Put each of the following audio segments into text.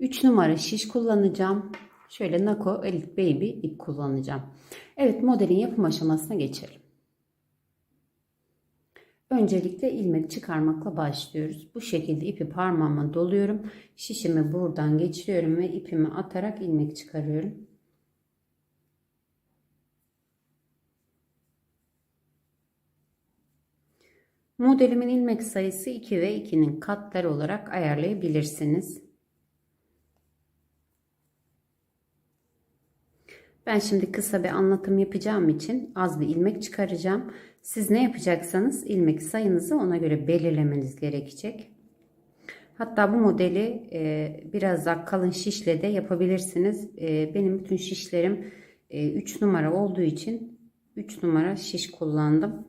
3 numara şiş kullanacağım. Şöyle Nako Elite Baby ip kullanacağım. Evet modelin yapım aşamasına geçelim. Öncelikle ilmek çıkarmakla başlıyoruz. Bu şekilde ipi parmağıma doluyorum. Şişimi buradan geçiriyorum ve ipimi atarak ilmek çıkarıyorum. Modelimin ilmek sayısı 2 ve 2'nin katları olarak ayarlayabilirsiniz. Ben şimdi kısa bir anlatım yapacağım için az bir ilmek çıkaracağım. Siz ne yapacaksanız ilmek sayınızı ona göre belirlemeniz gerekecek. Hatta bu modeli e, biraz daha kalın şişle de yapabilirsiniz. E, benim bütün şişlerim e, 3 numara olduğu için 3 numara şiş kullandım.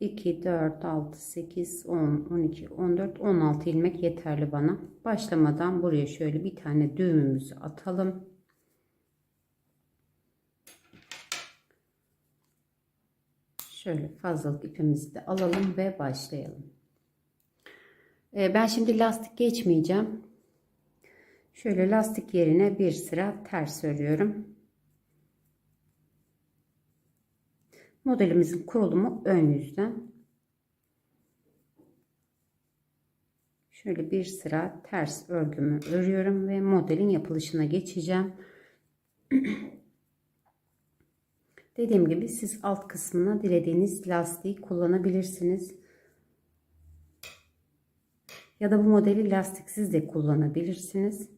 2, 4, 6, 8, 10, 12, 14, 16 ilmek yeterli bana. Başlamadan buraya şöyle bir tane düğümümüzü atalım. Şöyle fazlalık ipimizi de alalım ve başlayalım. Ee, ben şimdi lastik geçmeyeceğim. Şöyle lastik yerine bir sıra ters örüyorum. Modelimizin kurulumu ön yüzden. Şöyle bir sıra ters örgümü örüyorum ve modelin yapılışına geçeceğim. Dediğim gibi siz alt kısmına dilediğiniz lastiği kullanabilirsiniz. Ya da bu modeli lastiksiz de kullanabilirsiniz.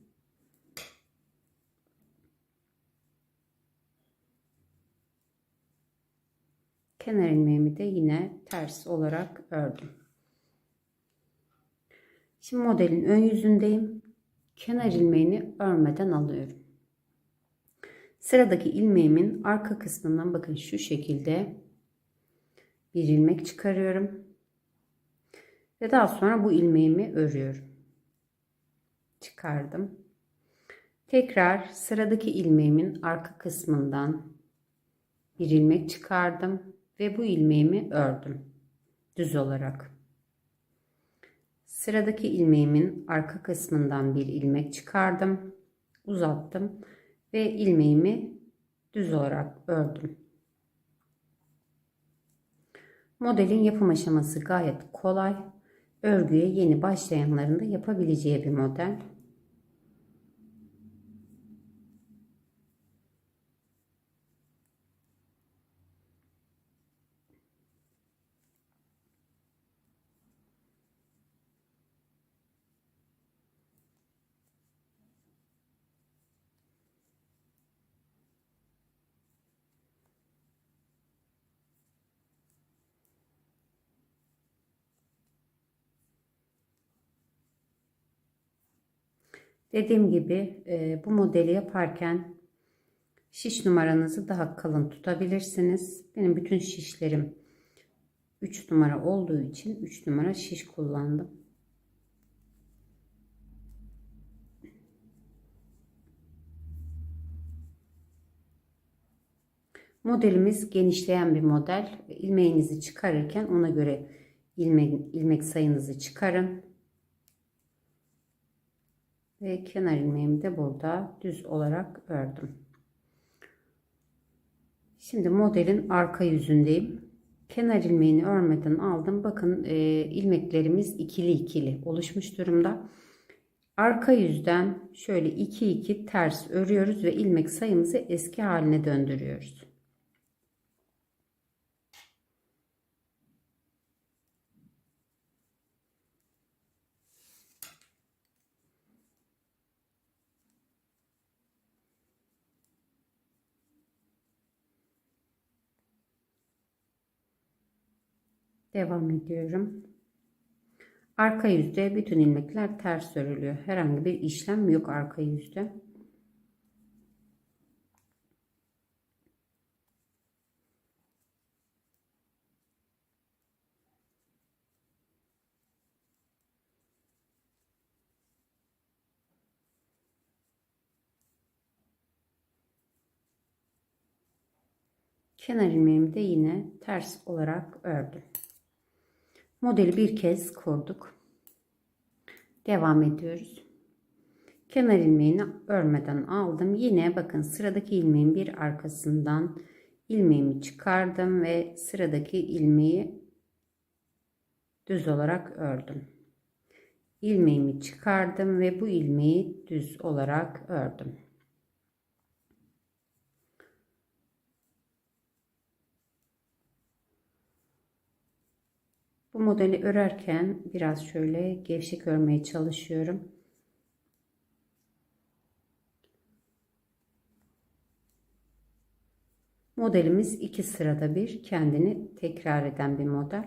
Kenar ilmeğimi de yine ters olarak ördüm. Şimdi modelin ön yüzündeyim. Kenar ilmeğini örmeden alıyorum. Sıradaki ilmeğimin arka kısmından bakın şu şekilde bir ilmek çıkarıyorum. Ve daha sonra bu ilmeğimi örüyorum. Çıkardım. Tekrar sıradaki ilmeğimin arka kısmından bir ilmek çıkardım ve bu ilmeğimi ördüm. Düz olarak. Sıradaki ilmeğimin arka kısmından bir ilmek çıkardım. Uzattım ve ilmeğimi düz olarak ördüm. Modelin yapım aşaması gayet kolay. Örgüye yeni başlayanların da yapabileceği bir model. Dediğim gibi e, bu modeli yaparken şiş numaranızı daha kalın tutabilirsiniz. Benim bütün şişlerim 3 numara olduğu için 3 numara şiş kullandım. Modelimiz genişleyen bir model. İlmeğinizi çıkarırken ona göre ilmek, ilmek sayınızı çıkarın. Ve kenar ilmeğimi de burada düz olarak ördüm. Şimdi modelin arka yüzündeyim. Kenar ilmeğini örmeden aldım. Bakın e, ilmeklerimiz ikili ikili oluşmuş durumda. Arka yüzden şöyle 2 2 ters örüyoruz ve ilmek sayımızı eski haline döndürüyoruz. Devam ediyorum. Arka yüzde bütün ilmekler ters örülüyor. Herhangi bir işlem yok arka yüzde. Kenar ilmeğimi de yine ters olarak ördüm. Modeli bir kez kurduk. Devam ediyoruz. Kenar ilmeğini örmeden aldım. Yine bakın sıradaki ilmeğin bir arkasından ilmeğimi çıkardım ve sıradaki ilmeği düz olarak ördüm. İlmeğimi çıkardım ve bu ilmeği düz olarak ördüm. Bu modeli örerken biraz şöyle gevşek örmeye çalışıyorum. Modelimiz iki sırada bir kendini tekrar eden bir model.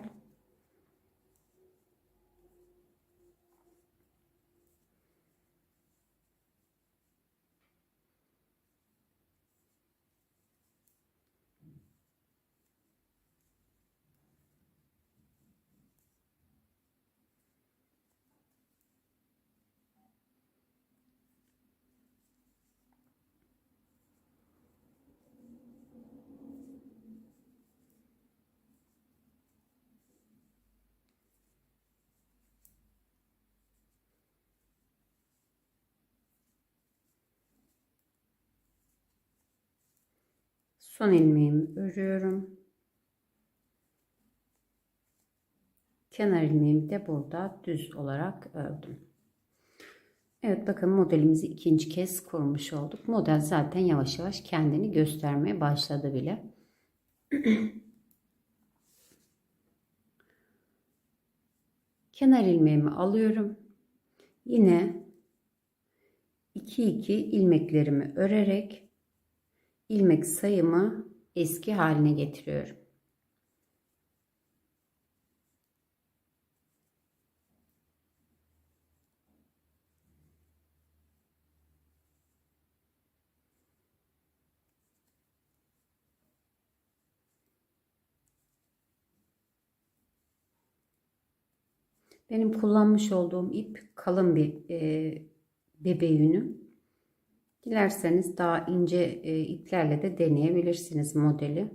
Son ilmeğimi örüyorum. Kenar ilmeğimi de burada düz olarak ördüm. Evet bakın modelimizi ikinci kez kurmuş olduk. Model zaten yavaş yavaş kendini göstermeye başladı bile. Kenar ilmeğimi alıyorum. Yine 2 2 ilmeklerimi örerek ilmek sayımı eski haline getiriyorum. Benim kullanmış olduğum ip kalın bir e, bebe yünü. Dilerseniz daha ince e, iplerle de deneyebilirsiniz modeli.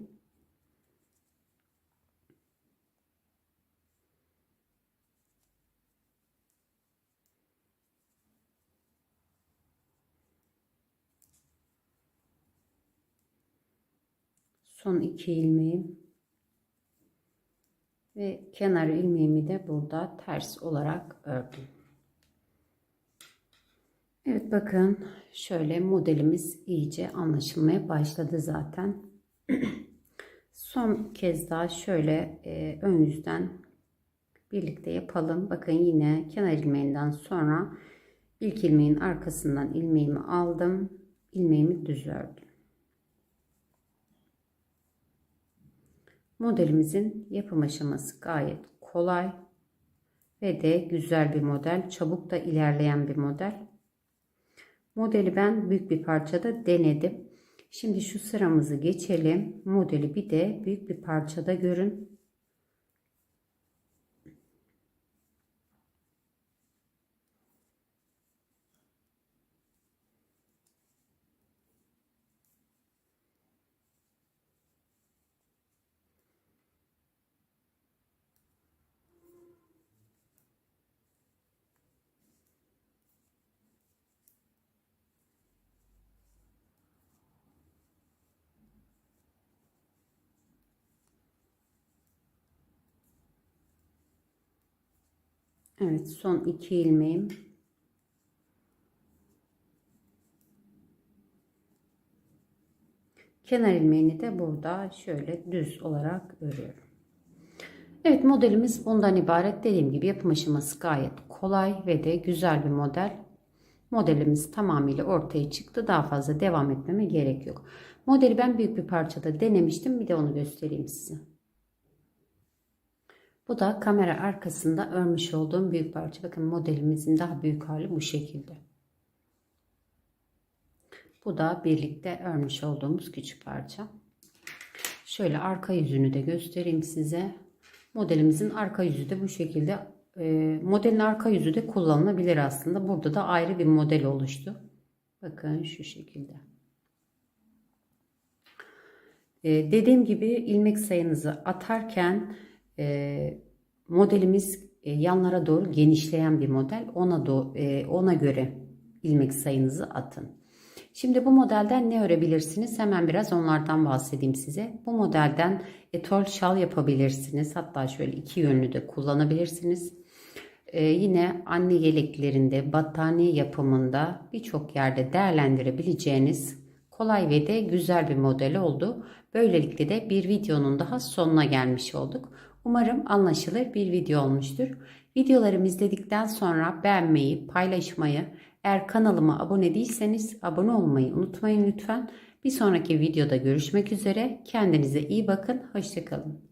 Son iki ilmeğim ve kenar ilmeğimi de burada ters olarak ördüm. Evet bakın şöyle modelimiz iyice anlaşılmaya başladı zaten. Son kez daha şöyle e, ön yüzden birlikte yapalım. Bakın yine kenar ilmeğinden sonra ilk ilmeğin arkasından ilmeğimi aldım. ilmeğimi düz ördüm. Modelimizin yapım aşaması gayet kolay ve de güzel bir model. Çabuk da ilerleyen bir model. Modeli ben büyük bir parçada denedim. Şimdi şu sıramızı geçelim. Modeli bir de büyük bir parçada görün. Evet son iki ilmeğim. Kenar ilmeğini de burada şöyle düz olarak örüyorum. Evet modelimiz bundan ibaret. Dediğim gibi yapım aşaması gayet kolay ve de güzel bir model. Modelimiz tamamıyla ortaya çıktı. Daha fazla devam etmeme gerek yok. Modeli ben büyük bir parçada denemiştim. Bir de onu göstereyim size. Bu da kamera arkasında örmüş olduğum büyük parça. Bakın modelimizin daha büyük hali bu şekilde. Bu da birlikte örmüş olduğumuz küçük parça. Şöyle arka yüzünü de göstereyim size. Modelimizin arka yüzü de bu şekilde. E, modelin arka yüzü de kullanılabilir aslında. Burada da ayrı bir model oluştu. Bakın şu şekilde. E, dediğim gibi ilmek sayınızı atarken e, modelimiz e, yanlara doğru genişleyen bir model. Ona do, e, ona göre ilmek sayınızı atın. Şimdi bu modelden ne örebilirsiniz? Hemen biraz onlardan bahsedeyim size. Bu modelden etol şal yapabilirsiniz. Hatta şöyle iki yönlü de kullanabilirsiniz. Ee, yine anne yeleklerinde, battaniye yapımında birçok yerde değerlendirebileceğiniz kolay ve de güzel bir model oldu. Böylelikle de bir videonun daha sonuna gelmiş olduk. Umarım anlaşılır bir video olmuştur. Videolarımı izledikten sonra beğenmeyi, paylaşmayı, eğer kanalıma abone değilseniz abone olmayı unutmayın lütfen. Bir sonraki videoda görüşmek üzere. Kendinize iyi bakın. Hoşçakalın.